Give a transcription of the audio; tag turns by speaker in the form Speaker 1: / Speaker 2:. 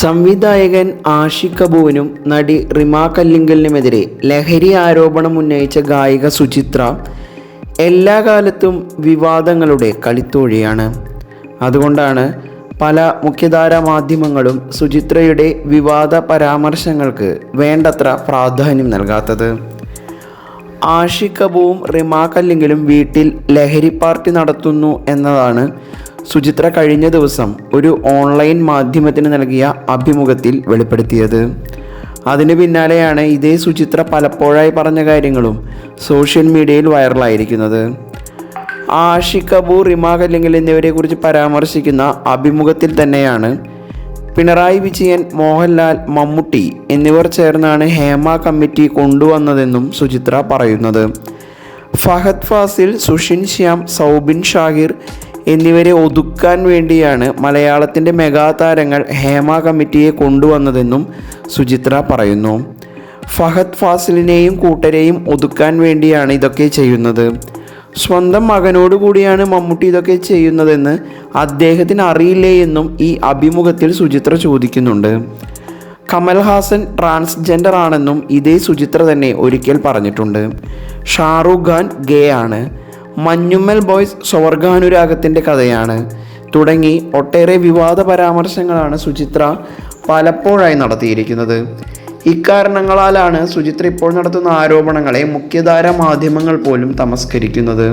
Speaker 1: സംവിധായകൻ ആഷിഖ് കപൂറിനും നടി റിമ കല്ലിങ്കലിനുമെതിരെ ലഹരി ആരോപണം ഉന്നയിച്ച ഗായിക സുചിത്ര എല്ലാ കാലത്തും വിവാദങ്ങളുടെ കളിത്തോഴിയാണ്. അതുകൊണ്ടാണ് പല മുഖ്യധാരാ മാധ്യമങ്ങളും സുചിത്രയുടെ വിവാദ പരാമർശങ്ങൾക്ക് വേണ്ടത്ര പ്രാധാന്യം നൽകാത്തത്. ആഷിഖ് കപൂറും റിമ കല്ലിങ്കലും വീട്ടിൽ ലഹരി പാർട്ടി നടത്തുന്നു എന്നതാണ് സുചിത്ര കഴിഞ്ഞ ദിവസം ഒരു ഓൺലൈൻ മാധ്യമത്തിന് നൽകിയ അഭിമുഖത്തിൽ വെളിപ്പെടുത്തിയത്. അതിന് പിന്നാലെയാണ് ഇതേ സുചിത്ര പലപ്പോഴായി പറഞ്ഞ കാര്യങ്ങളും സോഷ്യൽ മീഡിയയിൽ വൈറലായിരിക്കുന്നത്. ആഷി കപൂർ റിമാഗ് അല്ലെങ്കിൽ എന്നിവരെ എന്നിവരെക്കുറിച്ച് പരാമർശിക്കുന്ന അഭിമുഖത്തിൽ തന്നെയാണ് പിണറായി വിജയൻ മോഹൻലാൽ മമ്മൂട്ടി എന്നിവർ ചേർന്നാണ് ഹേമ കമ്മിറ്റി കൊണ്ടുവന്നതെന്നും സുചിത്ര പറയുന്നത്. ഫഹദ് ഫാസിൽ സുഷിൻ ശ്യാം സൗബിൻ ഷാഹിർ എന്നിവരെ ഒതുക്കാൻ വേണ്ടിയാണ് മലയാളത്തിന്റെ മെഗാതാരങ്ങൾ ഹേമ കമ്മിറ്റിയെ കൊണ്ടുവന്നതെന്നും സുചിത്ര പറയുന്നു. ഫഹദ് ഫാസിലിനെയും കൂട്ടരെയും ഒതുക്കാൻ വേണ്ടിയാണ് ഇതൊക്കെ ചെയ്യുന്നത്. സ്വന്തം മകനോട് കൂടിയാണ് മമ്മൂട്ടി ഇതൊക്കെ ചെയ്യുന്നതെന്ന് അദ്ദേഹത്തിന് അറിയില്ലേ എന്നും ഈ അഭിമുഖത്തിൽ സുചിത്ര ചോദിക്കുന്നുണ്ട്. കമൽഹാസൻ ട്രാൻസ്ജെൻഡർ ആണെന്നും ഇതേ സുചിത്ര തന്നെ ഒരിക്കൽ പറഞ്ഞിട്ടുണ്ട്. ഷാറൂഖ് ഖാൻ ഗേ ആണ്. മഞ്ഞുമ്മൽ ബോയ്സ് സ്വർഗാനുരാഗത്തിന്റെ കഥയാണ്. തുടങ്ങി ഒട്ടേറെ വിവാദ പരാമർശങ്ങളാണ് സുചിത്ര പലപ്പോഴായി നടത്തിയിരിക്കുന്നത്. ഇക്കാരണങ്ങളാലാണ് സുചിത്ര ഇപ്പോൾ നടത്തുന്ന ആരോപണങ്ങളെ മുഖ്യധാര മാധ്യമങ്ങൾ പോലും തമസ്കരിക്കുന്നത്.